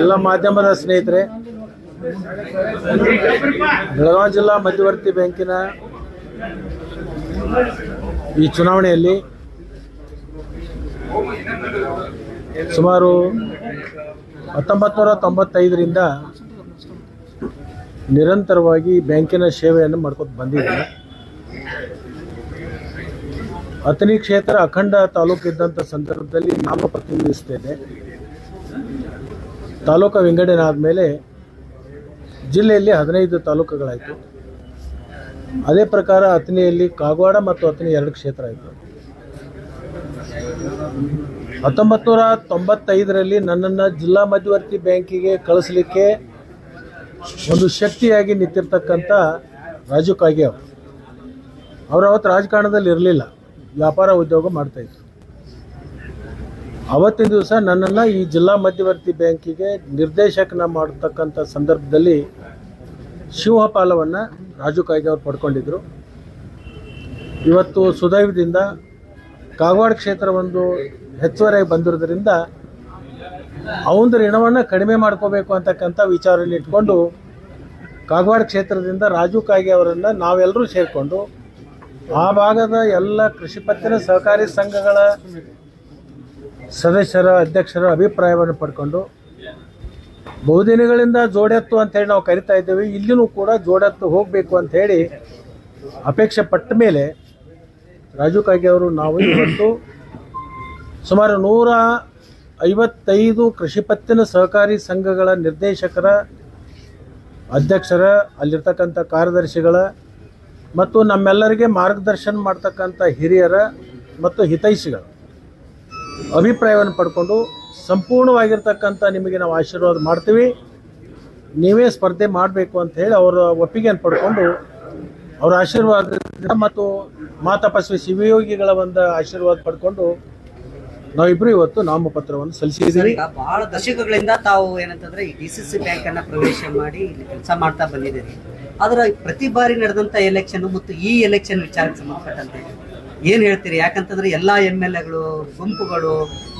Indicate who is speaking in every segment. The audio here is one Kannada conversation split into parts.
Speaker 1: ಎಲ್ಲ ಮಾಧ್ಯಮದ ಸ್ನೇಹಿತರೆ, ಬೆಳಗಾವಿ ಜಿಲ್ಲಾ ಮಧ್ಯವರ್ತಿ ಬ್ಯಾಂಕಿನ ಈ ಚುನಾವಣೆಯಲ್ಲಿ ಸುಮಾರು ಹತ್ತೊಂಬತ್ತು ನೂರ ತೊಂಬತ್ತೈದರಿಂದ ನಿರಂತರವಾಗಿ ಬ್ಯಾಂಕಿನ ಸೇವೆಯನ್ನು ಮಾಡ್ಕೊತ ಬಂದಿದ್ದೀನಿ ಅಥಣಿ ಕ್ಷೇತ್ರ ಅಖಂಡ ತಾಲೂಕಿದ್ದಂಥ ಸಂದರ್ಭದಲ್ಲಿ ನಾನು ಪ್ರತಿನಿಧಿಸ್ತೇನೆ ತಾಲೂಕು ವಿಂಗಡಣೆ ಆದಮೇಲೆ ಜಿಲ್ಲೆಯಲ್ಲಿ ಹದಿನೈದು ತಾಲೂಕುಗಳಾಯಿತು. ಅದೇ ಪ್ರಕಾರ ಅಥಣಿಯಲ್ಲಿ ಕಾಗವಾಡ ಮತ್ತು ಅಥಣಿ ಎರಡು ಕ್ಷೇತ್ರ ಆಯಿತು. ಹತ್ತೊಂಬತ್ತು ನೂರ ತೊಂಬತ್ತೈದರಲ್ಲಿ ನನ್ನನ್ನು ಜಿಲ್ಲಾ ಮಧ್ಯವರ್ತಿ ಬ್ಯಾಂಕಿಗೆ ಕಳಿಸ್ಲಿಕ್ಕೆ ಒಂದು ಶಕ್ತಿಯಾಗಿ ನಿಂತಿರ್ತಕ್ಕಂಥ ರಾಜು ಕಾಗೆ ಅವರು. ಅವತ್ತು ರಾಜಕಾರಣದಲ್ಲಿ ಇರಲಿಲ್ಲ. ವ್ಯಾಪಾರ ಉದ್ಯೋಗ ಮಾಡ್ತಾಯಿದ್ರು ಅವತ್ತಿನ ದಿವಸ ನನ್ನನ್ನು ಈ ಜಿಲ್ಲಾ ಮಧ್ಯವರ್ತಿ ಬ್ಯಾಂಕಿಗೆ ನಿರ್ದೇಶಕನ ಮಾಡತಕ್ಕಂಥ ಸಂದರ್ಭದಲ್ಲಿ ಶಿವಪಾಲವನ್ನು ರಾಜು ಕಾಯ್ಗೆ ಅವರು ಪಡ್ಕೊಂಡಿದ್ರು. ಇವತ್ತು ಸುದೈವದಿಂದ ಕಾಗವಾಡ ಕ್ಷೇತ್ರ ಒಂದು ಹೆಚ್ಚುವರಿಯಾಗಿ ಬಂದಿರೋದ್ರಿಂದ ಅವನ ಋಣವನ್ನು ಕಡಿಮೆ ಮಾಡ್ಕೋಬೇಕು ಅಂತಕ್ಕಂಥ ವಿಚಾರವನ್ನು ಇಟ್ಕೊಂಡು ಕಾಗವಾಡ ಕ್ಷೇತ್ರದಿಂದ ರಾಜು ಕಾಯ್ಗೆ ಅವರನ್ನು ನಾವೆಲ್ಲರೂ ಸೇರಿಕೊಂಡು ಆ ಭಾಗದ ಎಲ್ಲ ಕೃಷಿ ಪತ್ತಿನ ಸಹಕಾರಿ ಸಂಘಗಳ ಸದಸ್ಯರ, ಅಧ್ಯಕ್ಷರ ಅಭಿಪ್ರಾಯವನ್ನು ಪಡ್ಕೊಂಡು ಬಹುದಿನಗಳಿಂದ ಜೋಡೆತ್ತು ಅಂತೇಳಿ ನಾವು ಕರಿತಾ ಇದ್ದೇವೆ, ಇಲ್ಲಿನೂ ಕೂಡ ಜೋಡೆತ್ತು ಹೋಗಬೇಕು ಅಂತ ಹೇಳಿ ಅಪೇಕ್ಷೆ ಪಟ್ಟ ಮೇಲೆ ರಾಜು ಕಾಗೆ ಅವರು ನಾವು ಇವತ್ತು ಸುಮಾರು ನೂರ ಐವತ್ತೈದು ಕೃಷಿ ಪತ್ತಿನ ಸಹಕಾರಿ ಸಂಘಗಳ ನಿರ್ದೇಶಕರ, ಅಧ್ಯಕ್ಷರ, ಅಲ್ಲಿರ್ತಕ್ಕಂಥ ಕಾರ್ಯದರ್ಶಿಗಳ ಮತ್ತು ನಮ್ಮೆಲ್ಲರಿಗೆ ಮಾರ್ಗದರ್ಶನ ಮಾಡ್ತಕ್ಕಂಥ ಹಿರಿಯರ ಮತ್ತು ಹಿತೈಷಿಗಳ ಅಭಿಪ್ರಾಯವನ್ನು ಪಡ್ಕೊಂಡು ಸಂಪೂರ್ಣವಾಗಿರ್ತಕ್ಕಂಥ ನಿಮಗೆ ನಾವು ಆಶೀರ್ವಾದ ಮಾಡ್ತೀವಿ. ನೀವೇ ಸ್ಪರ್ಧೆ ಮಾಡಬೇಕು ಅಂತ ಹೇಳಿ ಅವರ ಒಪ್ಪಿಗೆಯನ್ನು ಪಡ್ಕೊಂಡು ಅವರ ಆಶೀರ್ವಾದ ಮತ್ತು ಮಾತಪಸ್ವಿ ಶಿವಯೋಗಿಗಳ ಒಂದು ಆಶೀರ್ವಾದ ಪಡ್ಕೊಂಡು ನಾವಿಬ್ರು ಇವತ್ತು ನಾಮಪತ್ರವನ್ನು ಸಲ್ಲಿಸಿದ್ದೀವಿ.
Speaker 2: ಬಹಳ ದಶಕಗಳಿಂದ ತಾವು ಏನಂತಂದ್ರೆ ಈ ಡಿ ಸಿ ಸಿ ಬ್ಯಾಂಕ್ ಅನ್ನ ಪ್ರವೇಶ ಮಾಡಿ ಕೆಲಸ ಮಾಡ್ತಾ ಬಂದಿದ್ದೀರಿ. ಆದ್ರೆ ಪ್ರತಿ ಬಾರಿ ನಡೆದಂತ ಎಲೆಕ್ಷನ್ ಮತ್ತು ಈ ಎಲೆಕ್ಷನ್ ವಿಚಾರಕ್ಕೆ ಸಂಬಂಧಪಟ್ಟಂತೆ ಏನ್ ಹೇಳ್ತೀರಿ? ಯಾಕಂತಂದ್ರೆ ಎಲ್ಲಾ ಎಂ ಎಲ್ ಎಗಳು ಗುಂಪುಗಳು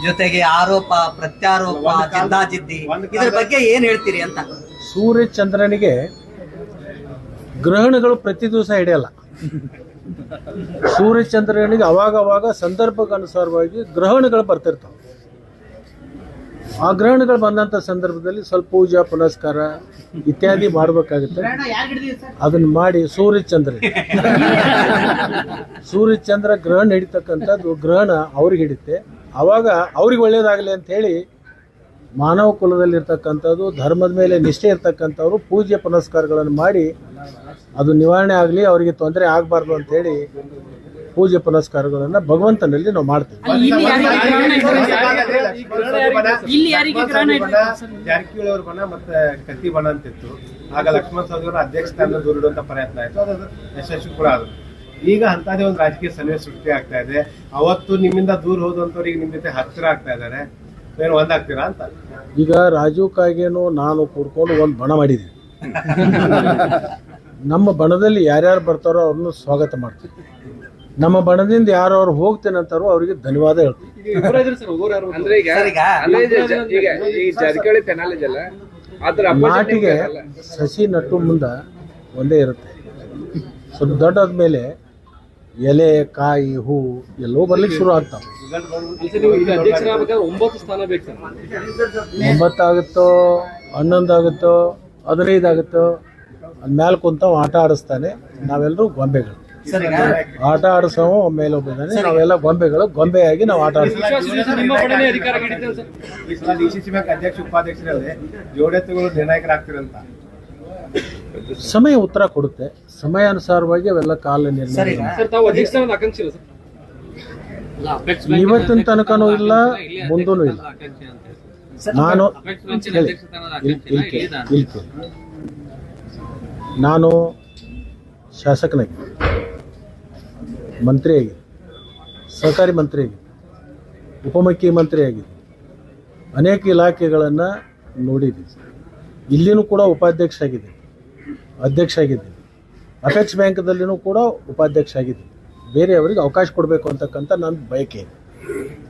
Speaker 2: ಜೊತೆಗೆ ಆರೋಪ ಪ್ರತ್ಯಾರೋಪ ಜಿದ್ದಾಜಿದ್ದಿ ಇದ್ರ ಬಗ್ಗೆ ಏನ್ ಹೇಳ್ತೀರಿ ಅಂತ?
Speaker 1: ಸೂರ್ಯ ಚಂದ್ರನಿಗೆ ಗ್ರಹಣಗಳು ಪ್ರತಿ ದಿವಸ ಹಿಡಿಯಲ್ಲ. ಸೂರ್ಯ ಚಂದ್ರನಿಗೆ ಅವಾಗ ಅವಾಗ ಸಂದರ್ಭಕ್ಕನುಸಾರವಾಗಿ ಗ್ರಹಣಗಳು ಬರ್ತಿರ್ತಾವೆ. ಆ ಗ್ರಹಣಗಳು ಬಂದಂಥ ಸಂದರ್ಭದಲ್ಲಿ ಸ್ವಲ್ಪ ಪೂಜಾ ಪುನಸ್ಕಾರ ಇತ್ಯಾದಿ ಮಾಡಬೇಕಾಗುತ್ತೆ. ಅದನ್ನ ಮಾಡಿ ಸೂರ್ಯ ಚಂದ್ರ ಸೂರ್ಯ ಚಂದ್ರ ಗ್ರಹಣ ಹಿಡಿತಕ್ಕಂಥದ್ದು ಗ್ರಹಣ ಅವ್ರಿಗೆ ಹಿಡಿತೆ ಅವಾಗ ಅವ್ರಿಗೆ ಒಳ್ಳೇದಾಗಲಿ ಅಂತ ಹೇಳಿ ಮಾನವ ಕುಲದಲ್ಲಿರ್ತಕ್ಕಂಥದ್ದು ಧರ್ಮದ ಮೇಲೆ ನಿಷ್ಠೆ ಇರ್ತಕ್ಕಂಥವ್ರು ಪೂಜೆ ಪುನಸ್ಕಾರಗಳನ್ನು ಮಾಡಿ ಅದು ನಿವಾರಣೆ ಆಗಲಿ ಅವರಿಗೆ ತೊಂದರೆ ಆಗಬಾರ್ದು ಅಂತೇಳಿ ಪೂಜೆ ಪುನಸ್ಕಾರಗಳನ್ನು ಭಗವಂತನಲ್ಲಿ ನಾವು ಮಾಡ್ತೇವೆ?
Speaker 3: ಜಾರಕಿಹೊಳಿ ಅವ್ರ ಬಣ ಮತ್ತೆ ಕತ್ತಿ ಬಣ ಅಂತಿತ್ತು ಆಗ ಲಕ್ಷ್ಮಣ ಸವದಿ ಅವರ ಅಧ್ಯಕ್ಷ ಸ್ಥಾನ ದೂರಿಡುವಂತ ಪ್ರಯತ್ನ ಆಯ್ತು ಅದು ಯಶಸ್ವಿ ಕೂಡ ಆದ್ರು ಈಗ ಅಂತದೇ ಒಂದು ರಾಜಕೀಯ ಸನ್ನಿವೇಶ ಸೃಷ್ಟಿ ಆಗ್ತಾ ಇದೆ. ಅವತ್ತು ನಿಮ್ಮಿಂದ ದೂರ ಹೋದಂತವ್ರಿಗೆ ನಿಮ್ಮ ನಿಮ್ ಜೊತೆ ಹತ್ತಿರ ಆಗ್ತಾ ಇದಾರೆ ಏನು ಒಂದಾಗ್ತೀರಾ ಅಂತ.
Speaker 1: ಈಗ ರಾಜು ಕಾಗೇನು ನಾನು ಕೂಡ್ಕೊಂಡು ಒಂದು ಬಣ ಮಾಡಿದೆ ನಮ್ಮ ಬಣದಲ್ಲಿ ಯಾರ್ಯಾರು ಬರ್ತಾರೋ ಅವ್ರನ್ನ ಸ್ವಾಗತ ಮಾಡ್ತೀವಿ ನಮ್ಮ ಬಣದಿಂದ ಯಾರು ಅವ್ರು ಹೋಗ್ತೇನೆ ಅಂತಾರೋ ಅವರಿಗೆ ಧನ್ಯವಾದ ಹೇಳ್ತೀವಿ
Speaker 4: ಅಂದ್ರೆ ಈಗ
Speaker 2: ಸರ್, ಈಗ
Speaker 4: ಅಲ್ಲೇ ಇದೆ ಈಗ ಈ ಜಾರಕಿಹೊಳಿ ಪೆನಾಲ್ ಇದೆಯಲ್ಲ ಅದ್ರ
Speaker 1: ನಾಟಿಗೆ ಸಸಿ ನಟ್ಟು ಮುಂದೆ ಒಂದೇ ಇರುತ್ತೆ. ಸ್ವಲ್ಪ ದೊಡ್ಡಾದ್ಮೇಲೆ ಎಲೆ ಕಾಯಿ ಹೂ ಎಲ್ಲವೂ ಬರ್ಲಿಕ್ಕೆ ಶುರು ಆಗ್ತಾವೆ.
Speaker 4: ಒಂಬತ್ತು ಸ್ಥಾನ ಬೇಕು ಸರ್.
Speaker 1: ಒಂಬತ್ತಾಗುತ್ತೋ ಹನ್ನೊಂದಾಗುತ್ತೋ ಹದಿನೈದಾಗುತ್ತೋ ಮ್ಯಾಲೆ ಕುಂತ ಆಟ ಆಡಿಸ್ತಾನೆ. ನಾವೆಲ್ಲರೂ ಗೊಂಬೆಗಳು.
Speaker 2: ಸರ್ ಈಗ
Speaker 1: ಆಟ ಆಡಿಸೋ ಮೇಲೆ ಒಬ್ಬಿದ್ದಾನೆ ನಾವೆಲ್ಲ ಗೊಂಬೆಗಳು ಗೊಂಬೆಯಾಗಿ ನಾವು ಆಟ
Speaker 3: ಆಡಿಸ್ತೀವಿ. ಅಧ್ಯಕ್ಷ ಉಪಾಧ್ಯಕ್ಷರಲ್ಲಿ ಜೋಡೆತ್ತುಗಳು ನಿರ್ಣಾಯಕರಾಗ್ತಿರಂತ
Speaker 1: ಸಮಯ ಉತ್ತರ ಕೊಡುತ್ತೆ. ಸಮಯಾನುಸಾರವಾಗಿ ಅವೆಲ್ಲ ಕಾಲ
Speaker 2: ಸರ್
Speaker 1: ನಿರ್ಣಯ ಇವತ್ತಿನ ತನಕನೂ ಇಲ್ಲ ಮುಂದೂ ಇಲ್ಲ ನಾನು. ನಾನು ಶಾಸಕನಾಗಿ ಮಂತ್ರಿಯಾಗಿ ಸಹಕಾರಿ ಮಂತ್ರಿಯಾಗಿ ಉಪಮುಖ್ಯಮಂತ್ರಿಯಾಗಿ ಅನೇಕ ಇಲಾಖೆಗಳನ್ನು ನೋಡಿದ್ದೀನಿ. ಇಲ್ಲಿನೂ ಕೂಡ ಉಪಾಧ್ಯಕ್ಷ ಆಗಿದ್ದೀನಿ ಅಧ್ಯಕ್ಷ ಆಗಿದ್ದೀನಿ ಅಪೆಕ್ಸ್ ಬ್ಯಾಂಕ್ದಲ್ಲಿನೂ ಕೂಡ ಉಪಾಧ್ಯಕ್ಷ ಆಗಿದ್ದೀನಿ ಬೇರೆಯವರಿಗೆ ಅವಕಾಶ ಕೊಡಬೇಕು ಅಂತಕ್ಕಂಥ ನನ್ನ ಬಯಕೆ.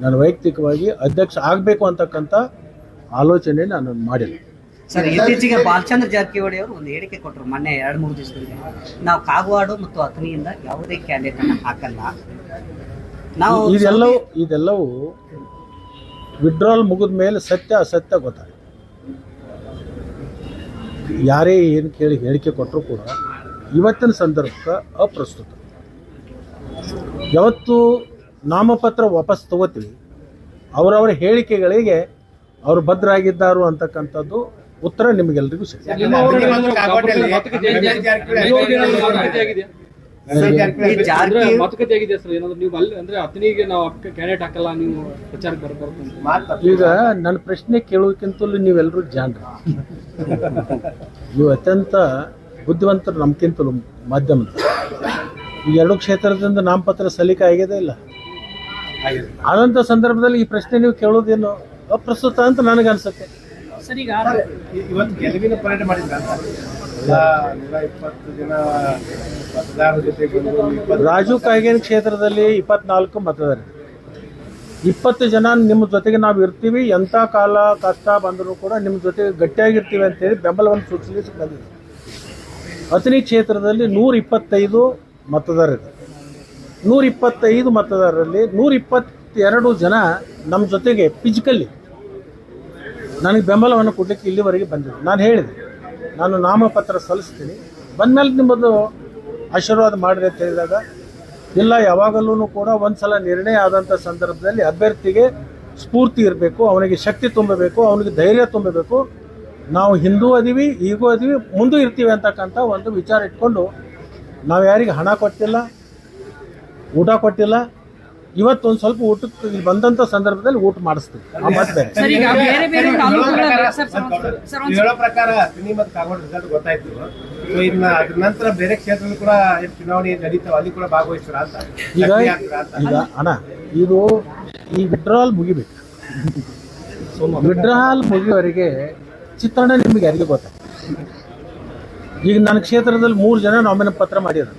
Speaker 1: ನಾನು ವೈಯಕ್ತಿಕವಾಗಿ ಅಧ್ಯಕ್ಷ ಆಗಬೇಕು ಅಂತಕ್ಕಂಥ ಆಲೋಚನೆ ನಾನು ಮಾಡಿಲ್ಲ.
Speaker 2: ಸರ್ ಇತ್ತೀಚೆಗೆ ಬಾಲಚಂದ್ರ ಜಾರಕಿಹೊಳಿ ಅವರು ಒಂದು ಹೇಳಿಕೆ ಕೊಟ್ಟರು ಮೊನ್ನೆ ಎರಡು ಮೂರು ದಿವಸದಲ್ಲಿ ನಾವು ಕಾಗವಾಡು ಮತ್ತು ಅಥಣಿಯಿಂದ ಯಾವುದೇ ಕ್ಯಾಂಡಿಡೇಟ್ ಅನ್ನು ಹಾಕಲ್ಲ. ನಾವು
Speaker 1: ಇದೆಲ್ಲವೂ ಇದೆಲ್ಲವೂ ವಿಡ್ರಾಲ್ ಮುಗಿದ ಮೇಲೆ ಸತ್ಯ ಅಸತ್ಯ ಗೊತ್ತಾಗುತ್ತೆ ಯಾರೇ ಏನು ಕೇಳಿ ಹೇಳಿಕೆ ಕೊಟ್ಟರೂ ಕೂಡ ಇವತ್ತಿನ ಸಂದರ್ಭಕ್ಕೆ ಅಪ್ರಸ್ತುತ ಯಾವತ್ತು ನಾಮಪತ್ರ ವಾಪಸ್ ತಗೋತೀವಿ ಅವರವರ ಹೇಳಿಕೆಗಳಿಗೆ ಅವರು ಭದ್ರಾಗಿದ್ದಾರು ಅಂತಕ್ಕಂಥದ್ದು ಉತ್ತರ ನಿಮಗೆಲ್ರಿಗೂ ಸಿಗ್ತದೆ ಈಗ ನನ್ನ ಪ್ರಶ್ನೆ ಕೇಳೋದಕ್ಕಿಂತಲೂ ನೀವೆಲ್ಲರೂ ಜಾನ್ರ ನೀವು ಅತ್ಯಂತ ಬುದ್ಧಿವಂತರು ನಮ್ಗಿಂತಲೂ ಮಾಧ್ಯಮ ಈ ಎರಡು ಕ್ಷೇತ್ರದಿಂದ ನಾಮಪತ್ರ ಸಲ್ಲಿಕೆ ಆಗಿದೆ ಇಲ್ಲ?
Speaker 3: ಆಗಿದೆ.
Speaker 1: ಆದಂಥ ಸಂದರ್ಭದಲ್ಲಿ ಈ ಪ್ರಶ್ನೆ ನೀವು ಕೇಳೋದೇನು ಅಪ್ರಸ್ತುತ ಅಂತ ನನಗೆ
Speaker 3: ಮತದಾರರ
Speaker 1: ರಾಜು ಕಾಯ್ಗೇರಿ ಕ್ಷೇತ್ರದಲ್ಲಿ ಇಪ್ಪತ್ನಾಲ್ಕು ಮತದಾರ ಇಪ್ಪತ್ತು ಜನ ನಿಮ್ಮ ಜೊತೆಗೆ ನಾವು ಇರ್ತೀವಿ ಎಂಥ ಕಾಲ ಕಷ್ಟ ಬಂದರೂ ಕೂಡ ನಿಮ್ಮ ಜೊತೆಗೆ ಗಟ್ಟಿಯಾಗಿರ್ತೀವಿ ಅಂತೇಳಿ ಬೆಂಬಲವನ್ನು ಸೂಚಿಸಲಿಕ್ಕೆ ಬಂದಿದೆ. ಅತನಿ ಕ್ಷೇತ್ರದಲ್ಲಿ ನೂರ ಇಪ್ಪತ್ತೈದು ಮತದಾರರಿದೆ. ನೂರ ಇಪ್ಪತ್ತೈದು ಮತದಾರರಲ್ಲಿ ನೂರ ಇಪ್ಪತ್ತೆರಡು ಜನ ನಮ್ಮ ಜೊತೆಗೆ ಫಿಸಿಕಲಿ ನನಗೆ ಬೆಂಬಲವನ್ನು ಕೊಡಲಿಕ್ಕೆ ಇಲ್ಲಿವರೆಗೆ ಬಂದಿದೆ ನಾನು ಹೇಳಿದೆ ನಾನು ನಾಮಪತ್ರ ಸಲ್ಲಿಸ್ತೀನಿ. ಬಂದಮೇಲೆ ನಿಮ್ಮದು ಆಶೀರ್ವಾದ ಮಾಡಿರಿ ಅಂತ ಹೇಳಿದಾಗ, ಇಲ್ಲ ಯಾವಾಗಲೂ ಕೂಡ ಒಂದು ಸಲ ನಿರ್ಣಯ ಆದಂಥ ಸಂದರ್ಭದಲ್ಲಿ ಅಭ್ಯರ್ಥಿಗೆ ಸ್ಫೂರ್ತಿ ಇರಬೇಕು, ಅವನಿಗೆ ಶಕ್ತಿ ತುಂಬಬೇಕು, ಅವನಿಗೆ ಧೈರ್ಯ ತುಂಬಬೇಕು. ನಾವು ಹಿಂದೂ ಅದೀವಿ, ಈಗೂ ಅದೀವಿ, ಮುಂದೂ ಇರ್ತೀವಿ ಅಂತಕ್ಕಂಥ ಒಂದು ವಿಚಾರ ಇಟ್ಕೊಂಡು ನಾವು ಯಾರಿಗೆ ಹಣ ಕೊಟ್ಟಿಲ್ಲ, ಊಟ ಕೊಟ್ಟಿಲ್ಲ ಇವತ್ತು ಒಂದು ಸ್ವಲ್ಪ ಊಟಕ್ಕೆ ಇಲ್ಲಿ ಬಂದಂಥ ಸಂದರ್ಭದಲ್ಲಿ ಊಟ ಮಾಡಿಸ್ತೀವಿ. ಆ ಮಾತು ಬೇರೆ.
Speaker 5: ಸರ್ ಈಗ ಬೇರೆ ಬೇರೆ
Speaker 3: ಹೇಳೋ
Speaker 5: ತಾಲೂಕುಗಳ ಸರ್ ಸರ್ ಒಂದ್- ಸರ್ ಒಂದ್
Speaker 3: ಹೇಳೋ ಪ್ರಕಾರ ತಿನಿ ಮತ್ತು ಕಾಗೋಡು ರಿಸಲ್ಟ್ ಗೊತ್ತಾಯ್ತು. ಸೊ ಇನ್ನ ಅದ್ರ ನಂತರ ಬೇರೆ ಕ್ಷೇತ್ರದಲ್ಲಿ ಕೂಡ ಏನ್ ಚುನಾವಣೆ ನಡೀತಾವ ಅಲ್ಲಿ ಕೂಡ ಭಾಗವಹಿಸ್ತಾರ ಅಂತ.
Speaker 1: ಈಗ
Speaker 3: ಸಕ್ರಿಯ ಆಗ್ತಾರಾ ಅಂತ.
Speaker 1: ಈಗ ಅಣ್ಣ ಇದು ಈ ವಿಡ್ರಾಲ್ ಮುಗಿಬೇಕು. ವಿಡ್ರಾಲ್ ಮುಗಿಯವರೆಗೆ ಚಿತ್ರಣ ನಿಮಗೆ ಯಾರಿಗೆ ಗೊತ್ತಾಯ್ತು ಈಗ ನನ್ನ ಕ್ಷೇತ್ರದಲ್ಲಿ ಮೂರು ಜನ ನಾಮಿನ ಪತ್ರ ಮಾಡಿದ್ರು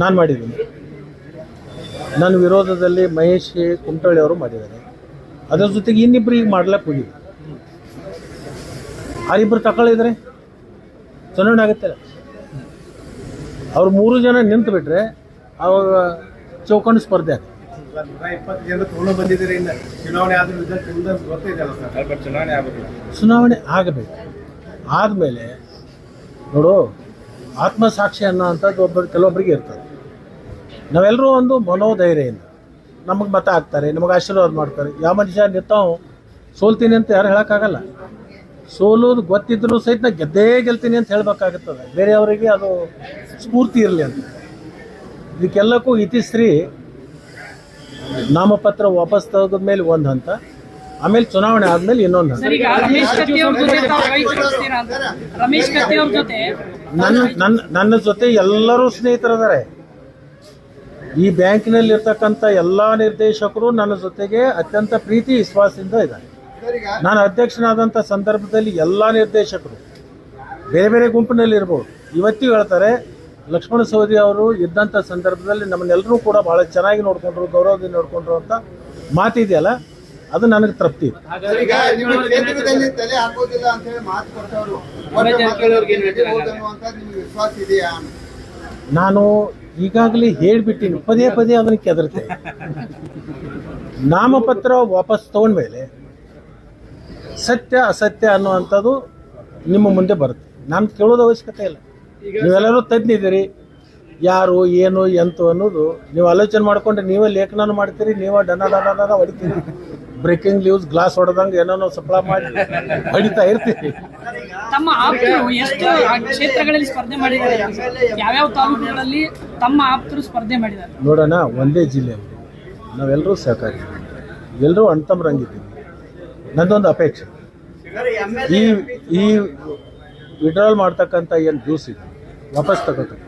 Speaker 1: ನಾನು ಮಾಡಿದ್ದೀನಿ. ನನ್ನ ವಿರೋಧದಲ್ಲಿ ಮಹೇಶ್ ಕುಮಟಳ್ಳಿ ಅವರು ಮಾಡಿದ್ದಾರೆ. ಅದರ ಜೊತೆಗೆ ಇನ್ನಿಬ್ರು ಈಗ ಮಾಡ್ಲಕ್ಕೆ ಹೋಗಿದ್ದೆ ಆರಿಬ್ರು ತಗೊಳ್ಳಿದ್ರೆ ಚುನಾವಣೆ ಆಗುತ್ತೆ ಅವ್ರು ಮೂರು ಜನ ನಿಂತು ಬಿಟ್ರೆ ಅವಾಗ ಚೌಕಂಡು ಸ್ಪರ್ಧೆ ಆಗುತ್ತೆ.
Speaker 3: ಚುನಾವಣೆ ಆಗಬೇಕು.
Speaker 1: ಆದಮೇಲೆ ನೋಡು, ಆತ್ಮಸಾಕ್ಷಿ ಅನ್ನೋ ಅಂಥದ್ದು ಒಬ್ಬರು ಕೆಲವೊಬ್ಬರಿಗೆ ಇರ್ತದೆ. ನಾವೆಲ್ಲರೂ ಒಂದು ಮನೋಧೈರ್ಯದಿಂದ ನಮಗೆ ಮತ ಹಾಕ್ತಾರೆ ನಮಗೆ ಆಶೀರ್ವಾದ ಮಾಡ್ತಾರೆ. ಯಾವ ಮನುಷ್ಯ ನಿಂತಾವು ಸೋಲ್ತೀನಿ ಅಂತ ಯಾರು ಹೇಳೋಕ್ಕಾಗಲ್ಲ. ಸೋಲೋದು ಗೊತ್ತಿದ್ರು ಸಹಿತ ನಾ ಗೆದ್ದೇ ಗೆಲ್ತೀನಿ ಅಂತ ಹೇಳಬೇಕಾಗುತ್ತದೆ. ಬೇರೆಯವರಿಗೆ ಅದು ಸ್ಫೂರ್ತಿ ಇರಲಿ ಅಂತ. ಇದಕ್ಕೆಲ್ಲಕ್ಕೂ ಇತಿಶ್ರೀ ನಾಮಪತ್ರ ವಾಪಸ್ ತೆಗೆದ ಮೇಲೆ ಒಂದು ಹಂತ ಆಮೇಲೆ ಚುನಾವಣೆ ಆದ್ಮೇಲೆ ಇನ್ನೊಂದು ಹಂತ. ನನ್ನ ನನ್ನ ನನ್ನ ಜೊತೆ ಎಲ್ಲರೂ ಸ್ನೇಹಿತರಿದ್ದಾರೆ. ಈ ಬ್ಯಾಂಕಿನಲ್ಲಿ ಇರ್ತಕ್ಕಂತ ಎಲ್ಲ ನಿರ್ದೇಶಕರು ನನ್ನ ಜೊತೆಗೆ ಅತ್ಯಂತ ಪ್ರೀತಿ ವಿಶ್ವಾಸದಿಂದ ಇದ್ದಾರೆ. ನಾನು ಅಧ್ಯಕ್ಷನಾದಂಥ ಸಂದರ್ಭದಲ್ಲಿ ಎಲ್ಲ ನಿರ್ದೇಶಕರು ಬೇರೆ ಬೇರೆ ಗುಂಪಿನಲ್ಲಿ ಇರ್ಬೋದು ಇವತ್ತಿಗೂ ಹೇಳ್ತಾರೆ ಲಕ್ಷ್ಮಣ ಸವದಿ ಅವರು ಇದ್ದಂಥ ಸಂದರ್ಭದಲ್ಲಿ ನಮ್ಮನ್ನೆಲ್ಲರೂ ಕೂಡ ಭಾಳ ಚೆನ್ನಾಗಿ ನೋಡಿಕೊಂಡ್ರು ಗೌರವದಿಂದ ನೋಡಿಕೊಂಡ್ರು ಅಂತ ಮಾತಿದೆಯಲ್ಲ ಅದು ನನಗೆ ತೃಪ್ತಿ. ನಾನು ಈಗಾಗಲೇ ಹೇಳಿಬಿಟ್ಟಿನಿ. ಪದೇ ಪದೇ ಅದನ್ನು ಕೆದರ್ತೆ. ನಾಮಪತ್ರ ವಾಪಸ್ ತೊಗೊಂಡ್ಮೇಲೆ ಸತ್ಯ ಅಸತ್ಯ ಅನ್ನುವಂಥದ್ದು ನಿಮ್ಮ ಮುಂದೆ ಬರುತ್ತೆ. ನಾನು ಕೇಳೋದು ಅವಶ್ಯಕತೆ ಇಲ್ಲ. ನೀವೆಲ್ಲರೂ ತಜ್ಞಿದ್ದೀರಿ ಯಾರು ಏನು ಎಂತು ಅನ್ನೋದು ನೀವು ಆಲೋಚನೆ ಮಾಡ್ಕೊಂಡ್ರೆ ನೀವೇ ಲೇಖನ ಮಾಡ್ತೀರಿ ನೀವೇ ಡನ ಡನ ಡನ ಹೊಡಿತೀರಿ. ಬ್ರೇಕಿಂಗ್ ಲೀವ್ಸ್ ಗ್ಲಾಸ್ ಹೊಡೆದಂಗೆ ಏನೋ ಸಪ್ಲೈ ಮಾಡಿ ಹೊಡಿತಾ ಇರ್ತೀವಿ.
Speaker 5: ತಮ್ಮ ಆಪ್ತರು ಎಷ್ಟು ಕ್ಷೇತ್ರಗಳಲ್ಲಿ ಸ್ಪರ್ಧೆ ಮಾಡಿದ್ದಾರೆ? ಯಾವ್ಯಾವ ತಾಲೂಕುಗಳಲ್ಲಿ ತಮ್ಮ ಆಪ್ತರು ಸ್ಪರ್ಧೆ ಮಾಡಿದ್ದಾರೆ?
Speaker 1: ನೋಡೋಣ ಒಂದೇ ಜಿಲ್ಲೆ ನಾವೆಲ್ಲರೂ ಸಹಕಾರಿ. ಎಲ್ಲರೂ ಅಣ್ತಮ್ಮರಂಗಿದ್ದೀವಿ ನಂದೊಂದು ಅಪೇಕ್ಷೆ. ಈ ಈ ವಿಡ್ರಾಲ್ ಮಾಡ್ತಕ್ಕಂಥ ಏನು ಜ್ಯೂಸ್ ಇದೆ? ವಾಪಸ್ ತಗೋತಾರೆ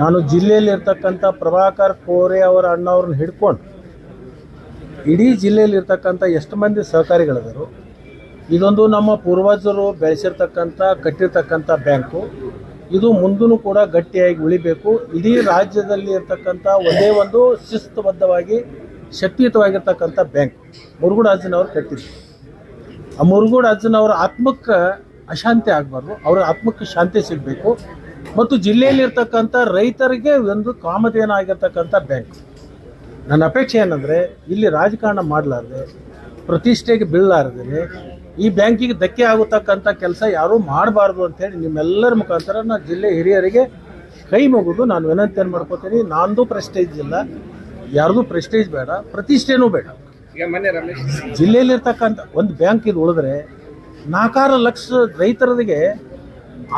Speaker 1: ನಾನು ಜಿಲ್ಲೆಯಲ್ಲಿ ಇರ್ತಕ್ಕಂಥ ಪ್ರಭಾಕರ್ ಕೋರೆ ಅವರ ಅಣ್ಣವ್ರನ್ನ ಹಿಡ್ಕೊಂಡು ಇಡೀ ಜಿಲ್ಲೆಯಲ್ಲಿರ್ತಕ್ಕಂಥ ಎಷ್ಟು ಮಂದಿ ಸಹಕಾರಿಗಳಿದರು, ಇದೊಂದು ನಮ್ಮ ಪೂರ್ವಜರು ಬೆಳೆಸಿರ್ತಕ್ಕಂಥ, ಕಟ್ಟಿರ್ತಕ್ಕಂಥ ಬ್ಯಾಂಕು. ಇದು ಮುಂದೂ ಕೂಡ ಗಟ್ಟಿಯಾಗಿ ಉಳಿಬೇಕು. ಇಡೀ ರಾಜ್ಯದಲ್ಲಿ ಇರ್ತಕ್ಕಂಥ ಒಂದೇ ಒಂದು ಶಿಸ್ತುಬದ್ಧವಾಗಿ, ಶಕ್ತಿಯುತವಾಗಿರ್ತಕ್ಕಂಥ ಬ್ಯಾಂಕ್ ಮುರುಗುಡಾಜಿನವರು ಕಟ್ಟಿದ್ರು ಆ ಮುರುಗೋಡು ಅಜ್ಜನವರ ಆತ್ಮಕ್ಕೆ ಅಶಾಂತಿ ಆಗಬಾರ್ದು. ಅವರ ಆತ್ಮಕ್ಕೆ ಶಾಂತಿ ಸಿಗಬೇಕು. ಮತ್ತು ಜಿಲ್ಲೆಯಲ್ಲಿರ್ತಕ್ಕಂಥ ರೈತರಿಗೆ ಒಂದು ಕಾಮಧೇನ ಆಗಿರ್ತಕ್ಕಂಥ ಬ್ಯಾಂಕ್. ನನ್ನ ಅಪೇಕ್ಷೆ ಏನಂದರೆ ಇಲ್ಲಿ ರಾಜಕಾರಣ ಮಾಡಲಾರ್ದೆ ಪ್ರತಿಷ್ಠೆಗೆ ಬೀಳಲಾರ್ದೇ ಈ ಬ್ಯಾಂಕಿಗೆ ಧಕ್ಕೆ ಆಗತಕ್ಕಂಥ ಕೆಲಸ ಯಾರೂ ಮಾಡಬಾರ್ದು ಅಂತೇಳಿ ನಿಮ್ಮೆಲ್ಲರ ಮುಖಾಂತರ ನಾನು ಜಿಲ್ಲೆ ಹಿರಿಯರಿಗೆ ಕೈ ಮುಗಿದು ನಾನು ವಿನಂತಿಯನ್ನು ಮಾಡ್ಕೋತೀನಿ ನಂದು ಪ್ರೆಸ್ಟೇಜ್ ಇಲ್ಲ ಯಾರ್ದು ಪ್ರೆಸ್ಟೇಜ್ ಬೇಡ ಪ್ರತಿಷ್ಠೆನೂ ಬೇಡ. ಜಿಲ್ಲೆಯಲ್ಲಿರ್ತಕ್ಕಂಥ ಒಂದು ಬ್ಯಾಂಕ್ ಇದು ಉಳಿದ್ರೆ ನಾಲ್ಕಾರು ಲಕ್ಷ ರೈತರಿಗೆ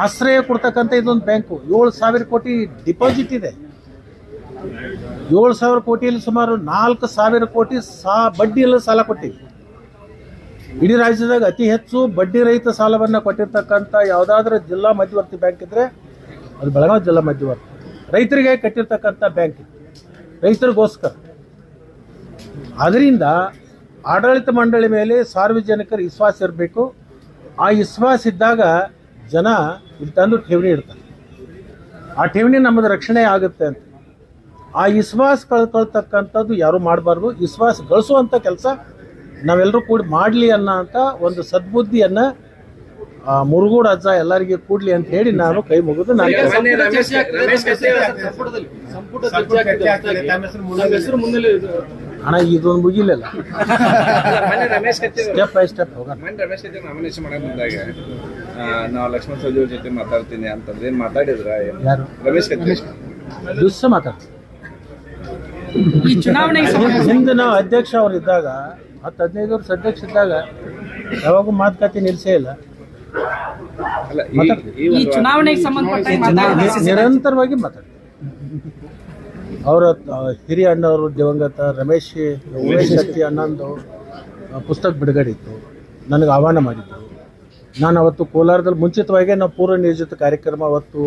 Speaker 1: ಆಶ್ರಯ ಕೊಡ್ತಕ್ಕಂಥ ಇದೊಂದು ಬ್ಯಾಂಕು ಏಳು ಸಾವಿರ ಕೋಟಿ ಡಿಪಾಸಿಟ್ ಇದೆ. ಏಳು ಸಾವಿರ ಕೋಟಿಯಲ್ಲಿ ಸುಮಾರು ನಾಲ್ಕು ಸಾವಿರ ಕೋಟಿ ಸಾ, ಬಡ್ಡಿಯಲ್ಲಿ ಸಾಲ ಕೊಟ್ಟಿವಿ. ಇಡೀ ರಾಜ್ಯದಾಗ ಅತಿ ಹೆಚ್ಚು ಬಡ್ಡಿ ರಹಿತ ಸಾಲವನ್ನು ಕೊಟ್ಟಿರ್ತಕ್ಕಂಥ ಯಾವುದಾದ್ರೂ ಜಿಲ್ಲಾ ಮಧ್ಯವರ್ತಿ ಬ್ಯಾಂಕ್ ಇದ್ದರೆ ಅದು ಬೆಳಗಾವಿ ಜಿಲ್ಲಾ ಮಧ್ಯವರ್ತಿ. ರೈತರಿಗೆ ಕಟ್ಟಿರ್ತಕ್ಕಂಥ ಬ್ಯಾಂಕ್ ರೈತರಿಗೋಸ್ಕರ. ಅದರಿಂದ ಆಡಳಿತ ಮಂಡಳಿ ಮೇಲೆ ಸಾರ್ವಜನಿಕರ ವಿಶ್ವಾಸ ಇರಬೇಕು. ಆ ವಿಶ್ವಾಸ ಇದ್ದಾಗ ಜನ ಇಲ್ಲಿ ತಂದು ಠೇವಣಿ ಇಡ್ತಾರೆ. ಆ ಠೇವಣಿ ನಮ್ಮದು ರಕ್ಷಣೆ ಆಗುತ್ತೆ ಅಂತ. ಆ ವಿಶ್ವಾಸ ಕಳ್ಕೊಳ್ತಕ್ಕಂಥದ್ದು ಯಾರು ಮಾಡಬಾರ್ದು? ವಿಶ್ವಾಸ ಗಳಿಸುವಂಥ ಕೆಲಸ ನಾವೆಲ್ಲರೂ ಕೂಡಿ ಮಾಡಲಿ ಅನ್ನೋ ಅಂತ ಒಂದು ಸದ್ಬುದ್ಧಿಯನ್ನು ಆ ಮುರುಗೋಡು ಅಜ್ಜ ಎಲ್ಲರಿಗೆ ಕೂಡ್ಲಿ ಅಂತ ಹೇಳಿ ನಾನು ಕೈ ಮುಗಿದು ನಾನು ಹಣ ಇದೊಂದು ಮುಗಿಲಿಲ್ಲ. ಸ್ಟೆಪ್ ಬೈ ಸ್ಟೆಪ್ ಹೋಗೋಣ.
Speaker 4: ನಾವು ಲಕ್ಷ್ಮಣ ಸವದಿ ಜೊತೆ ಮಾತಾಡ್ತೀನಿ ಅಂತಂದ್ರೆ ಏನ್ ಮಾತಾಡಿದ್ರ?
Speaker 1: ಯಾರು?
Speaker 4: ರಮೇಶ್ ಕತ್ತಿ.
Speaker 1: ದಿವಸ ಮಾತಾಡ್ತೀನಿ.
Speaker 5: ಈ ಚುನಾವಣೆಗೆ ಸಂಬಂಧ
Speaker 1: ಹಿಂದೆ ನಾವು ಅಧ್ಯಕ್ಷ ಅವರು ಇದ್ದಾಗ ಹತ್ತು ಹದಿನೈದು ವರ್ಷ ಅಧ್ಯಕ್ಷ ಇದ್ದಾಗ ಯಾವಾಗೂ ಮಾತುಕತೆ ನಿಲ್ಲಿಸೇ ಇಲ್ಲ.
Speaker 4: ಈ-
Speaker 5: ಚುನಾವಣೆಗೆ ಸಂಬಂಧಪಟ್ಟ
Speaker 1: ನಿರಂತರವಾಗಿ ಮಾತಾಡ್ತೀವಿ ಅವರ ಹಿರಿಯ ಅಣ್ಣವರು ದಿವಂಗತ ರಮೇಶ್ ಉಮೇಶ್ ಶೆಟ್ಟಿ ಅಣ್ಣಂದು ಪುಸ್ತಕ ಬಿಡುಗಡೆ ಇತ್ತು. ನನಗೆ ಆಹ್ವಾನ ಮಾಡಿದ್ದರು ನಾನು ಅವತ್ತು ಕೋಲಾರದಲ್ಲಿ ಮುಂಚಿತವಾಗಿ ನಾವು ಪೂರ್ವ ನಿಯೋಜಿತ ಕಾರ್ಯಕ್ರಮ ಅವತ್ತು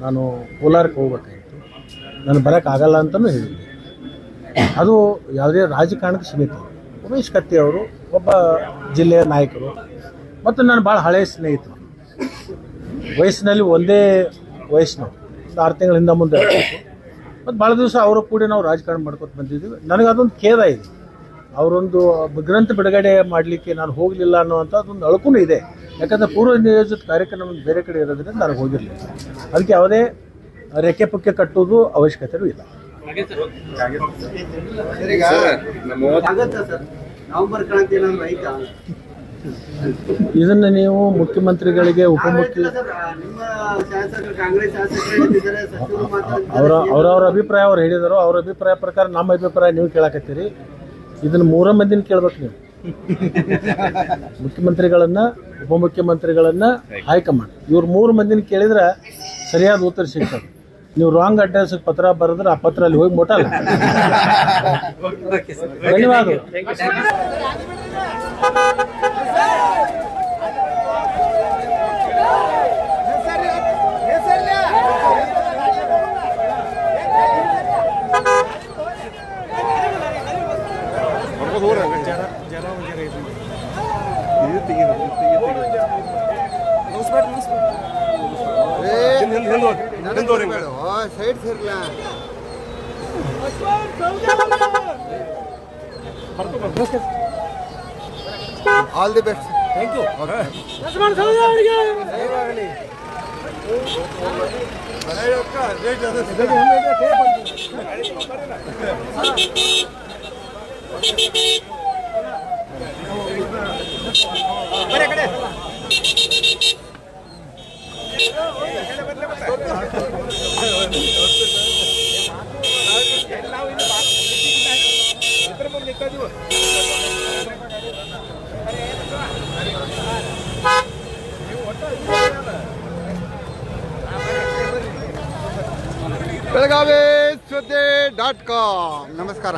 Speaker 1: ನಾನು ಕೋಲಾರಕ್ಕೆ ಹೋಗ್ಬೇಕಾಗಿತ್ತು. ನಾನು ಬರೋಕ್ಕಾಗಲ್ಲ ಅಂತಲೂ ಹೇಳಿದ್ದೆ. ಅದು ಯಾವುದೇ ರಾಜಕಾರಣಕ್ಕೆ ಸೀಮಿತ. ಉಮೇಶ್ ಕತ್ತಿ ಅವರು ಒಬ್ಬ ಜಿಲ್ಲೆಯ ನಾಯಕರು. ಮತ್ತು ನಾನು ಭಾಳ ಹಳೆಯ ಸ್ನೇಹಿತರು. ವಯಸ್ಸಿನಲ್ಲಿ ಒಂದೇ ವಯಸ್ಸಿನವರು. ಆರು ತಿಂಗಳಿಂದ ಮುಂದೆ. ಮತ್ತು ಭಾಳ ದಿವಸ ಅವರು ಕೂಡ ನಾವು ರಾಜಕಾರಣ ಮಾಡ್ಕೊತ ಬಂದಿದ್ದೀವಿ. ನನಗೆ ಅದೊಂದು ಖೇದ ಇದೆ. ಅವರೊಂದು ಗ್ರಂಥ ಬಿಡುಗಡೆ ಮಾಡಲಿಕ್ಕೆ ನಾನು ಹೋಗಲಿಲ್ಲ ಅನ್ನೋವಂಥ ಅದೊಂದು ಅಳಕೂ ಇದೆ. ಯಾಕಂದರೆ ಪೂರ್ವ ನಿಯೋಜಿತ ಕಾರ್ಯಕ್ರಮ ಬೇರೆ ಕಡೆ ಇರೋದ್ರಿಂದ ನನಗೆ ಹೋಗಿರಲಿಲ್ಲ. ಅದಕ್ಕೆ ಯಾವುದೇ ರೆಕ್ಕೆ ಪುಕ್ಕೆ ಕಟ್ಟೋದು ಅವಶ್ಯಕತೆಯೂ ಇಲ್ಲ.
Speaker 2: ನವೆಂಬರ್ ಕ್ರಾಂತಿ ಏನಾದ್ರು ಐತಾ
Speaker 1: ಇದನ್ನು ನೀವು ಮುಖ್ಯಮಂತ್ರಿಗಳಿಗೆ ಉಪಮುಖ್ಯ ಅವರ ಅವರವ್ರ ಅಭಿಪ್ರಾಯ ಅವ್ರು ಹೇಳಿದರು ಅವ್ರ ಅಭಿಪ್ರಾಯ ಪ್ರಕಾರ ನಮ್ಮ ಅಭಿಪ್ರಾಯ ನೀವು ಕೇಳಕತ್ತೀರಿ. ಇದನ್ನ ಮೂರ ಮಂದಿನ ಕೇಳ್ಬೇಕು ನೀವು. ಮುಖ್ಯಮಂತ್ರಿಗಳನ್ನ ಉಪಮುಖ್ಯಮಂತ್ರಿಗಳನ್ನ ಹೈಕಮಾಂಡ್. ಇವ್ರು ಮೂರು ಮಂದಿನ ಕೇಳಿದ್ರೆ ಸರಿಯಾದ ಉತ್ತರ ಸಿಗ್ತದೆ. ನೀವು ರಾಂಗ್ ಅಡ್ರೆಸ್ಗೆ ಪತ್ರ ಬರೆದ್ರೆ ಆ ಪತ್ರ ಅಲ್ಲಿ ಹೋಗಿ ಮುಟ್ಟಲ್ಲ. ಧನ್ಯವಾದಗಳು.
Speaker 6: Side ಸೇರ್ಲ all the best thank you Belagavi ಸುದ್ದಿ ಡಾಟ್ ಕಾಮ್ ನಮಸ್ಕಾರ